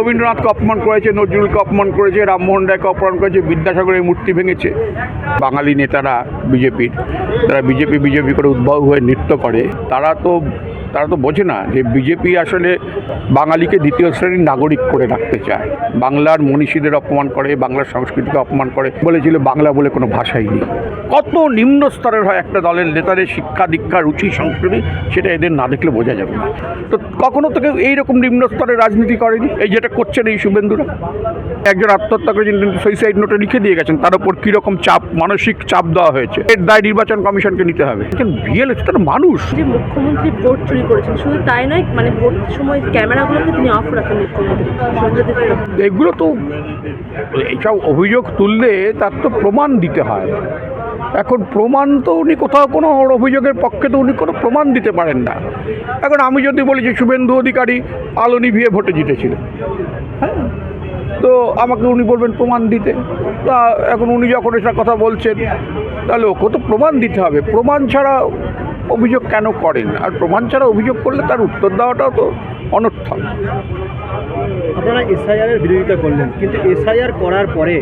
রবীন্দ্রনাথকে অপমান করেছে নজরুলকে অপমান করেছে, রামমোহন রায়কে অপমান করেছে, বিদ্যাসাগরের মূর্তি ভেঙেছে। বাঙালি নেতারা বিজেপির, তারা বিজেপি বিজেপি করে উদ্ভব হয়ে নৃত্য করে, তারা তো তারা তো বোঝে না যে বিজেপি আসলে বাঙালিকে দ্বিতীয় শ্রেণির নাগরিক করে রাখতে চায়। বাংলার মনীষীদের অপমান করে, বাংলার সংস্কৃতিকে অপমান করে, বলেছিল বাংলা বলে কোনো ভাষাই নেই। কত নিম্ন স্তরের হয় একটা দলের নেতাদের শিক্ষা দীক্ষা, রুচি, সংস্কৃতি, সেটা এদের না দেখলে বোঝা যাবে না। তো কখনো তো কেউ এইরকম নিম্ন স্তরের রাজনীতি করেনি? এই যেটা করছেন এই শুভেন্দুরা? একজন আত্মহত্যা করেছেন কিন্তু সুইসাইড নোটে লিখে দিয়ে গেছেন তার উপর কীরকম চাপ মানসিক চাপ দেওয়া হয়েছে? এর দায় নির্বাচন কমিশনকে নিতে হবে। বিএল তার মানুষ। যে মুখ্যমন্ত্রী ভোট চুরি করেছেন শুধু তাই নয় মানে ভোট সময় ক্যামেরাগুলোকে তিনি অফ রাখেন মুখ্যমন্ত্রী। এগুলো তো এইসব অভিযোগ তুললে তার তো প্রমাণ দিতে হয়। এখন প্রমাণ তো উনি কোথাও কোনো অভিযোগের পক্ষে তো উনি কোনো প্রমাণ দিতে পারেন না। এখন আমি যদি বলি যে শুভেন্দু অধিকারী আলো নিভিয়ে ভোটে জিতেছিলেন। হ্যাঁ? তো আমাকে উনি বলবেন প্রমাণ দিতে। তা এখন উনি যখন এসব কথা বলছেন, তাহলে ওকে তো প্রমাণ দিতে হবে। প্রমাণ ছাড়া অভিযোগ কেন করেন? আর প্রমাণ ছাড়া অভিযোগ করলে তার উত্তর দেওয়াটাও তো অনর্থক আপনারা এসআইআর এর বিরোধিতা করলেন কিন্তু এসআইআর করার পরে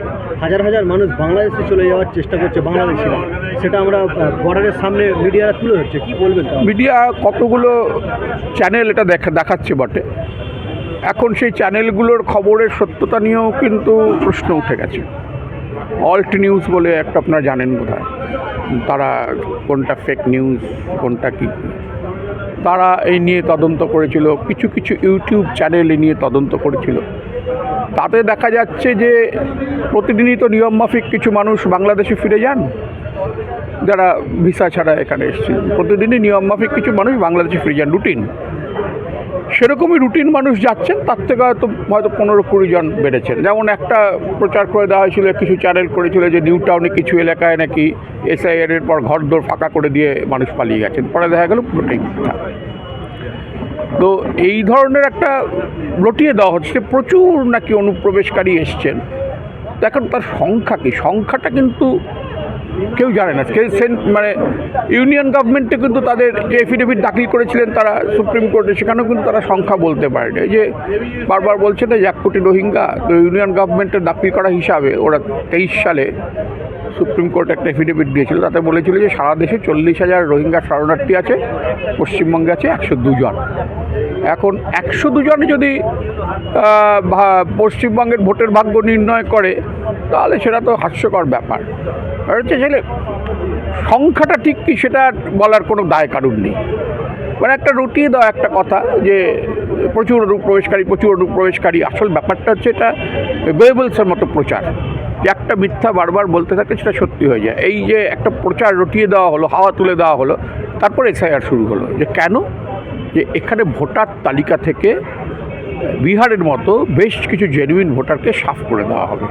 হাজার হাজার মানুষ বাংলাদেশে চলে যাওয়ার চেষ্টা করছে বাংলাদেশিরা। সেটা আমরা বর্ডারের সামনে মিডিয়ারা তুলে ধরছে। কি বলবেন মিডিয়া কতগুলো চ্যানেল এটা দেখা দেখাচ্ছে বটে। এখন সেই চ্যানেলগুলোর খবরের সত্যতা নিয়েও কিন্তু প্রশ্ন উঠে গেছে। অল্ট নিউজ বলে একটা আপনারা জানেন বোধ তারা কোনটা ফেক নিউজ কোনটা কি? তারা এই নিয়ে তদন্ত করেছিল, কিছু কিছু ইউটিউব চ্যানেল নিয়ে তদন্ত করেছিল। তাতে দেখা যাচ্ছে যে প্রতিদিনই তো নিয়মমাফিক কিছু মানুষ বাংলাদেশে ফিরে যান, যারা ভিসা ছাড়া এখানে এসেছিল। প্রতিদিনই নিয়মমাফিক কিছু মানুষ বাংলাদেশে ফিরে যান, রুটিন। সেরকমই রুটিন মানুষ যাচ্ছেন, তার থেকে হয়তো হয়তো পনেরো কুড়ি জন বেড়েছেন। যেমন একটা প্রচার করে দেওয়া হয়েছিল, কিছু চ্যানেল করেছিল যে নিউ টাউনে কিছু এলাকায় নাকি এসআইআর এর পর ঘর ঘরদোর ফাঁকা করে দিয়ে মানুষ পালিয়ে গেছেন। পরে দেখা গেল পুরোটাই তো এই ধরনের একটা রটিয়ে দেওয়া হচ্ছে প্রচুর নাকি অনুপ্রবেশকারী এসছেন। এখন তার সংখ্যা কি? সংখ্যাটা কিন্তু কেউ জানে না। সেন- মানে ইউনিয়ন গভর্নমেন্টে কিন্তু তাদের যে এফিডেভিট দাখিল করেছিলেন তারা সুপ্রিম কোর্টে, সেখানেও কিন্তু তারা সংখ্যা বলতে পারেনি যে বারবার বলছে না যে এক কোটি রোহিঙ্গা, তো ইউনিয়ন গভর্নমেন্টের দাখিল করা হিসাবে ওরা তেইশ সালে সুপ্রিম কোর্ট একটা এফিডেভিট দিয়েছিল। তাতে বলেছিল যে সারা দেশে চল্লিশ হাজার রোহিঙ্গা শরণার্থী আছে, পশ্চিমবঙ্গে আছে একশো দুজন। এখন একশো দুজন যদি পশ্চিমবঙ্গের ভোটের ভাগ্য নির্ণয় করে, তাহলে সেটা তো হাস্যকর ব্যাপার। হচ্ছে ছেলে সংখ্যাটা ঠিক কি সেটা বলার কোনো দায় কারণ নেই। মানে একটা রটিয়ে দেওয়া একটা কথা যে, প্রচুর অনুপ্রবেশকারী প্রচুর অনুপ্রবেশকারী আসল ব্যাপারটা হচ্ছে এটা গোয়েবলসের মতো প্রচার। যে একটা মিথ্যা বারবার বলতে থাকে সেটা সত্যি হয়ে যায়। এই যে একটা প্রচার রটিয়ে দেওয়া হলো, হাওয়া তুলে দেওয়া হলো, তারপর এসআইআর শুরু হলো। যে কেন? যে এখানে ভোটার তালিকা থেকে বিহারের মতো বেশ কিছু জেনুইন ভোটারকে সাফ করে দেওয়া হবে।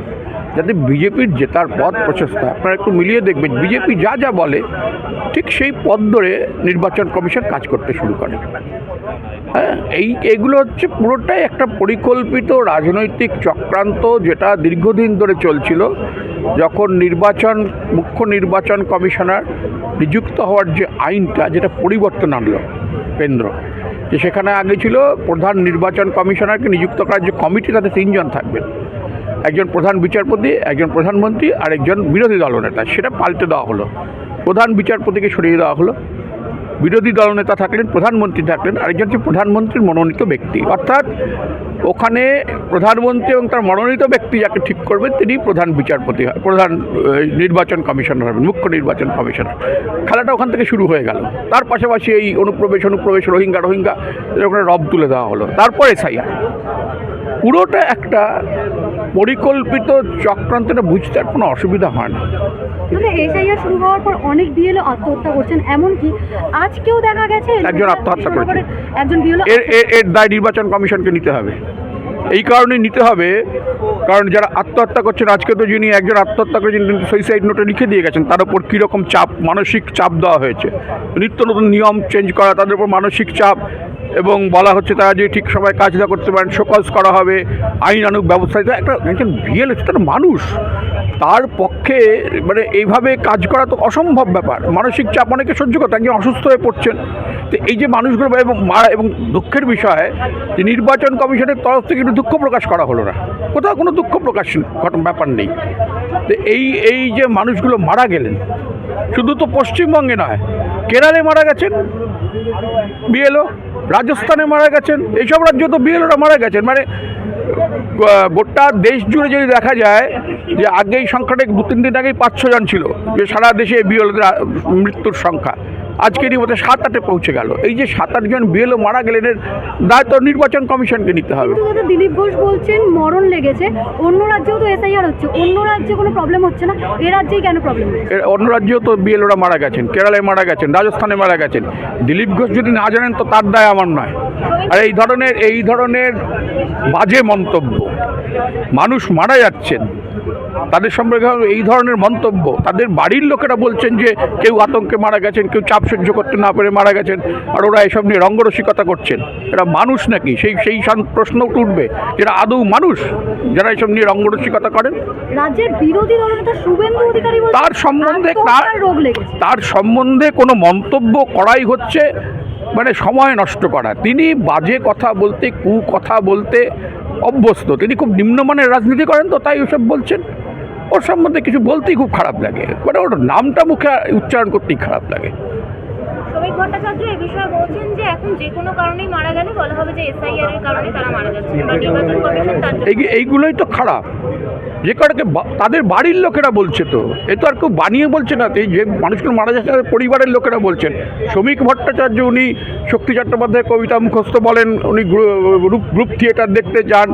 যাতে বিজেপির জেতার পথ প্রশস্ত। আপনারা একটু মিলিয়ে দেখবেন, বিজেপি যা যা বলে, ঠিক সেই পথ ধরে নির্বাচন কমিশন কাজ করতে শুরু করে। এই এগুলো হচ্ছে পুরোটাই একটা পরিকল্পিত রাজনৈতিক চক্রান্ত যেটা দীর্ঘদিন ধরে চলছিল। যখন নির্বাচন, মুখ্য নির্বাচন কমিশনার নিযুক্ত হওয়ার যে আইনটা, যেটা পরিবর্তন আনলো কেন্দ্র, যে সেখানে আগে ছিল প্রধান নির্বাচন কমিশনারকে নিযুক্ত করার যে কমিটি, তাতে তিনজন থাকবেন। একজন প্রধান বিচারপতি, একজন প্রধানমন্ত্রী আর একজন বিরোধী দলনেতা। সেটা পাল্টে দেওয়া হলো। প্রধান বিচারপতিকে সরিয়ে দেওয়া হলো। বিরোধী দলনেতা থাকলেন, প্রধানমন্ত্রী থাকলেন, আরেকজন হচ্ছে প্রধানমন্ত্রীর মনোনীত ব্যক্তি। অর্থাৎ ওখানে প্রধানমন্ত্রী এবং তার মনোনীত ব্যক্তি যাকে ঠিক করবেন, তিনি প্রধান বিচারপতি হয়, প্রধান নির্বাচন কমিশনার হবেন, মুখ্য নির্বাচন কমিশনার। খেলাটা ওখান থেকে শুরু হয়ে গেল। তার পাশাপাশি এই অনুপ্রবেশ অনুপ্রবেশ, রোহিঙ্গা রোহিঙ্গা ওখানে রব তুলে দেওয়া হলো। তারপরে এসআইআর পুরোটা একটা পরিকল্পিত চক্রান্তটা বুঝতে আর কোনো অসুবিধা হয় না। মানে এসআইআর শুরু হওয়ার পর অনেক বিএলও আত্মহত্যা করছেন এমনকি আজকেও দেখা গেছে একজন আত্মহত্যা করেছে। একজন বিএলও এর দায় নির্বাচন কমিশনকে নিতে হবে। এই কারণে নিতে হবে কারণ যারা আত্মহত্যা করছেন আজকে তো যিনি একজন আত্মহত্যা করেছেন কিন্তু সুইসাইড নোটে লিখে দিয়ে গেছেন তার উপর কীরকম চাপ মানসিক চাপ দেওয়া হয়েছে। নিত্য নতুন নিয়ম চেঞ্জ করা তাদের উপর মানসিক চাপ এবং বলা হচ্ছে তারা যে ঠিক সময় কাজ না করতে পারেন, শোকজ করা হবে আইনানুক ব্যবস্থা একটা একজন বিএল তার মানুষ, তার পক্ষে মানে এইভাবে কাজ করা তো অসম্ভব ব্যাপার। মানসিক চাপ অনেকে সহ্য করতে একজন অসুস্থ হয়ে পড়ছেন। তো এই যে মানুষগুলো এবং মারা এবং দুঃখের বিষয়, যে নির্বাচন কমিশনের তরফ থেকে একটু দুঃখ প্রকাশ করা হলো না। কোথাও কোনো দুঃখ প্রকাশ ঘটনা, ব্যাপার নেই। তো এই এই যে মানুষগুলো মারা গেলেন, শুধু তো পশ্চিমবঙ্গে নয়, কেরালে মারা গেছেন, বিএলও। রাজস্থানে মারা গেছেন, এইসব রাজ্য তো বিএলওরা মারা গেছেন। মানে গোটা দেশ জুড়ে যদি দেখা যায় যে আগেই সংখ্যাটা দু তিন দিন আগেই পাঁচশো জন ছিল, যে সারা দেশে বিএলওদের মৃত্যুর সংখ্যা। আজকেরই মধ্যে সাত আটে পৌঁছে গেল। এই যে সাত আটজন বিএলও মারা গেলেন এর দায়িত্ব নির্বাচন কমিশনকে নিতে হবে। দিলীপ ঘোষ বলছেন মরণ লেগেছে। অন্য রাজ্যেও তো এসআইআর হচ্ছে। অন্য রাজ্যে কোনো প্রবলেম হচ্ছে না? এ রাজ্যেই কেন প্রবলেম অন্য রাজ্যেও তো বিএলওরা মারা গেছেন কেরালায় মারা গেছেন রাজস্থানে মারা গেছেন। দিলীপ ঘোষ যদি না জানেন তো তার দায় আমার নয়। আর এই ধরনের এই ধরনের বাজে মন্তব্য। মানুষ মারা যাচ্ছেন। তাদের সম্পর্কে এই ধরনের মন্তব্য তাদের বাড়ির লোকেরা বলছেন যে কেউ আতঙ্কে মারা গেছেন কেউ চাপ সহ্য করতে না পেরে মারা গেছেন আর ওরা এসব নিয়ে রঙ্গরসিকতা করছেন। এরা মানুষ নাকি? সেই সেই প্রশ্ন উঠবে যারা আদৌ মানুষ যারা এসব নিয়ে রঙ্গরসিকতা করেন? রাজ্যের বিরোধী দলনেতা শুভেন্দু অধিকারী তার সম্বন্ধে তার সম্বন্ধে কোনো মন্তব্য করাই হচ্ছে মানে সময় নষ্ট করা। তিনি বাজে কথা বলতে, কু কথা বলতে অভ্যস্ত। তিনি খুব নিম্নমানের রাজনীতি করেন তো, তাই ওসব বলছেন। ওর সম্বন্ধে কিছু বলতেই খুব খারাপ লাগে। মানে ওর নামটা মুখে উচ্চারণ করতেই খারাপ লাগে। শ্রমিক ভট্টাচার্য এ বিষয়ে বলছেন যে এখন যে কোনো কারণেই মারা গেলে বলা হবে যে এসআইআর এর কারণে তারা মারা যাচ্ছে। বা নির্বাচন কমিশন তার জন্য এই এইগুলোই তো খারাপ। যে কারণে বা- তাদের বাড়ির লোকেরা বলছে তো। এ তো আর কেউ বানিয়ে বলছে না। এই যে মানুষগুলো মারা যাচ্ছে তাদের পরিবারের লোকেরা বলছেন। শ্রমিক ভট্টাচার্য উনি শক্তি চট্টোপাধ্যায় কবিতা মুখস্থ বলেন। উনি গ্রুপ গ্রুপ থিয়েটার দেখতে যান।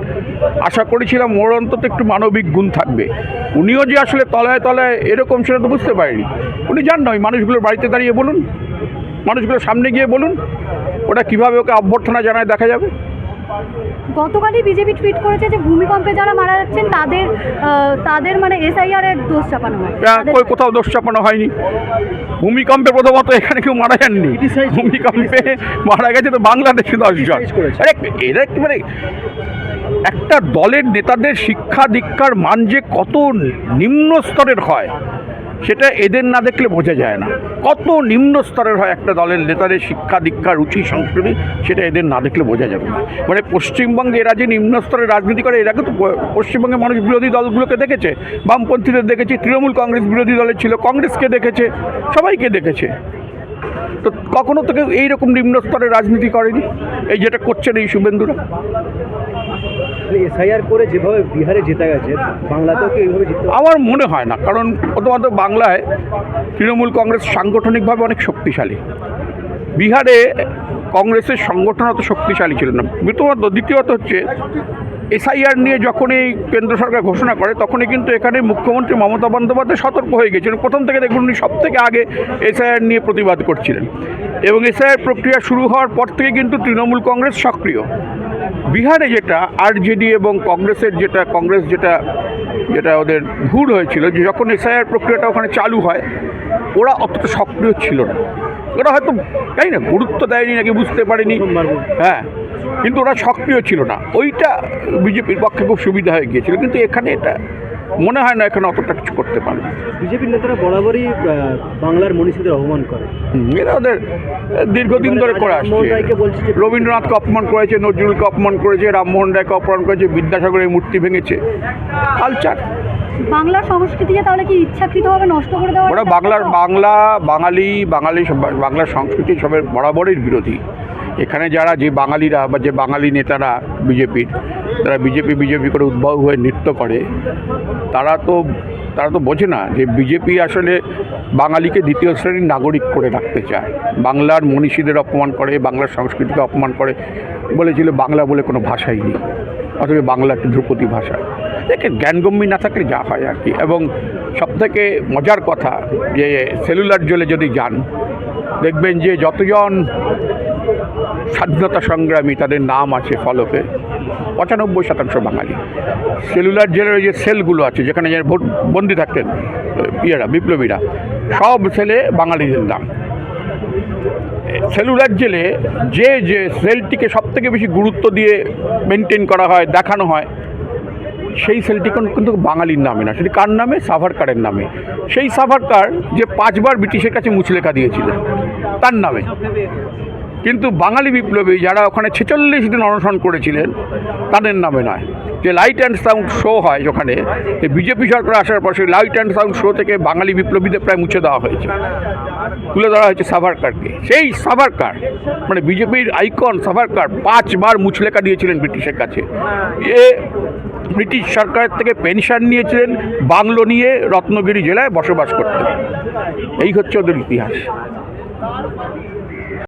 আশা করেছিলাম ওর অন্তত একটু মানবিক গুণ থাকবে। উনিও যে আসলে তলায় তলায় এরকম সেটা তো বুঝতে পারিনি। উনি যান না ওই মানুষগুলোর বাড়িতে দাঁড়িয়ে বলুন। মানুষগুলোর সামনে গিয়ে বলুন ওটা কীভাবে ওকে অভ্যর্থনা জানায় দেখা যাবে? গতকালই বিজেপি টুইট করেছে যে ভূমিকম্পে যারা মারা যাচ্ছেন তাদের তাদের মানে এসআইআর এর দোষ চাপানো হয়। কই কোথাও দোষ চাপানো হয়নি। ভূমিকম্পে প্রথমত এখানে কেউ মারা যাননি। ভূমিকম্পে মারা গেছে তো বাংলাদেশে দশজন। আরে এরা কি মানে একটা দলের নেতাদের শিক্ষা দীক্ষার মান যে কত নিম্ন স্তরের হয়। সেটা এদের না দেখলে বোঝা যায় না। কত নিম্ন স্তরের হয় একটা দলের নেতাদের শিক্ষা, দীক্ষা, রুচি, সংস্কৃতি, সেটা এদের না দেখলে বোঝা যাবে না। মানে পশ্চিমবঙ্গে এরা যে নিম্ন স্তরের রাজনীতি করে, এরা কিন্তু পশ্চিমবঙ্গে মানুষ বিরোধী দলগুলোকে দেখেছে। বামপন্থীদের দেখেছে, তৃণমূল কংগ্রেস বিরোধী দলের ছিল, কংগ্রেসকে দেখেছে, সবাইকে দেখেছে। তো কখনো তো কেউ এইরকম নিম্ন স্তরের রাজনীতি করেনি? এই যেটা করছেন এই শুভেন্দুরা। এসআইআর করে যেভাবে বিহারে জেতা গেছে, বাংলাতেও কি এইভাবে জিততে আমার মনে হয় না, কারণ প্রথমত বাংলায় তৃণমূল কংগ্রেস সাংগঠনিকভাবে অনেক শক্তিশালী। বিহারে কংগ্রেসের সংগঠন অত শক্তিশালী ছিল না। প্রথমত দ্বিতীয়ত হচ্ছে, এসআইআর নিয়ে যখন এই কেন্দ্র সরকার ঘোষণা করে, তখনই কিন্তু এখানে মুখ্যমন্ত্রী মমতা বন্দ্যোপাধ্যায় সতর্ক হয়ে গেছিলেন। প্রথম থেকে দেখুন উনি সব থেকে আগে এসআইআর নিয়ে প্রতিবাদ করছিলেন। এবং এসআইআর প্রক্রিয়া শুরু হওয়ার পর থেকে কিন্তু তৃণমূল কংগ্রেস সক্রিয়। বিহারে যেটা আরজেডি এবং কংগ্রেসের যেটা, কংগ্রেস যেটা যেটা ওদের ভুল হয়েছিল, যে যখন এসআইআর প্রক্রিয়াটা ওখানে চালু হয়, ওরা অতটা সক্রিয় ছিল না। ওরা হয়তো তাই না, গুরুত্ব দেয়নি নাকি বুঝতে পারেনি। হ্যাঁ কিন্তু ওরা সক্রিয় ছিল না। ওইটা বিজেপির পক্ষে খুব সুবিধা হয়ে গিয়েছিল, কিন্তু এখানে এটা মনে হয় না এখানে অতটা কিছু করতে পারবে বিজেপির নেতারা বরাবরই বাংলার মনীষীদের অপমান করে। এরা ওদের দীর্ঘদিন ধরে করে আসছে। রবীন্দ্রনাথকে অপমান করেছে নজরুলকে অপমান করেছে রামমোহন রায়কে অপমান করেছে বিদ্যাসাগরের মূর্তি ভেঙেছে। কালচার। বাংলার সংস্কৃতিকে তাহলে কি ইচ্ছাকৃতভাবে নষ্ট করে দেওয়া ওরা বাংলার বাংলা বাঙালি বাঙালি সব- বাংলার সংস্কৃতি সবের বরাবরই বিরোধী। এখানে যারা যে বাঙালিরা বা যে বাঙালি নেতারা বিজেপির তারা বিজেপি বিজেপি করে উদ্ভব হয়ে নৃত্য করে, তারা তো তারা তো বোঝে না যে বিজেপি আসলে বাঙালিকে দ্বিতীয় শ্রেণির নাগরিক করে রাখতে চায়। বাংলার মনীষীদের অপমান করে, বাংলার সংস্কৃতিকে অপমান করে বলেছিল বাংলা বলে কোনো ভাষাই নেই অথবা বাংলা একটি ধ্রুপদী ভাষা। দেখে জ্ঞানগম্যী না থাকলে যা হয় আর কি। এবং সবথেকে মজার কথা যে সেলুলার জেলে যদি যান, দেখবেন যে যতজন স্বাধীনতা সংগ্রামী, তাদের নাম আছে ফলকে, পঁচানব্বই শতাংশ বাঙালি। সেলুলার জেলের যে সেলগুলো আছে, যেখানে যে ভোট বন্দি থাকতেন, ইয়েরা, বিপ্লবীরা, সব সেলে বাঙালিদের নাম। সেলুলার জেলে যে যে সেলটিকে সব থেকে বেশি গুরুত্ব দিয়ে মেনটেন করা হয়, দেখানো হয়, সেই সেলটি কোন- কিন্তু বাঙালির নামে না। সেটি কার নামে? সাভারকারের নামে। সেই সাভারকার যে পাঁচবার ব্রিটিশের কাছে মুচলেখা দিয়েছিলেন, তার নামে। কিন্তু বাঙালি বিপ্লবী যারা ওখানে ছেচল্লিশ দিন অনশন করেছিলেন, তাদের নামে নয়। যে লাইট অ্যান্ড সাউন্ড শো হয় যেখানে বিজেপি সরকার আসার পর সেই লাইট অ্যান্ড সাউন্ড শো থেকে বাঙালি বিপ্লবীদের প্রায় মুছে দেওয়া হয়েছে। তুলে ধরা হয়েছে সাভারকারকে সেই সাভারকার মানে বিজেপির আইকন সাভারকার পাঁচবার মুচলেখা দিয়েছিলেন ব্রিটিশের কাছে। এ ব্রিটিশ সরকার থেকে পেনশন নিয়েছিলেন, বাংলো নিয়ে রত্নগিরি জেলায় বসবাস করতেন। এই হচ্ছে ওদের ইতিহাস।